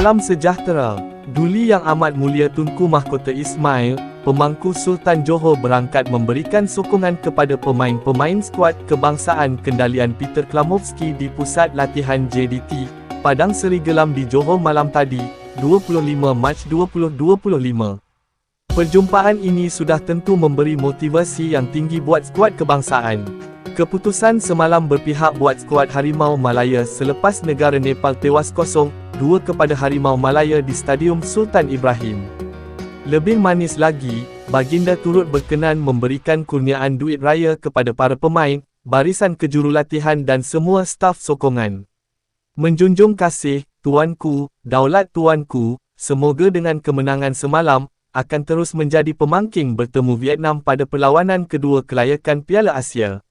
Salam sejahtera. Duli Yang Amat Mulia Tunku Mahkota Ismail, pemangku Sultan Johor berangkat memberikan sokongan kepada pemain-pemain skuad kebangsaan kendalian Peter Klamovski di Pusat Latihan JDT, Padang Seri Gelam di Johor malam tadi, 25 Mac 2025. Perjumpaan ini sudah tentu memberi motivasi yang tinggi buat skuad kebangsaan. Keputusan semalam berpihak buat skuad Harimau Malaya selepas negara Nepal tewas kosong, dua kepada Harimau Malaya di Stadium Sultan Ibrahim. Lebih manis lagi, Baginda turut berkenan memberikan kurniaan duit raya kepada para pemain, barisan kejurulatihan dan semua staf sokongan. Menjunjung kasih, Tuanku, Daulat Tuanku, semoga dengan kemenangan semalam, akan terus menjadi pemangking bertemu Vietnam pada perlawanan kedua kelayakan Piala Asia.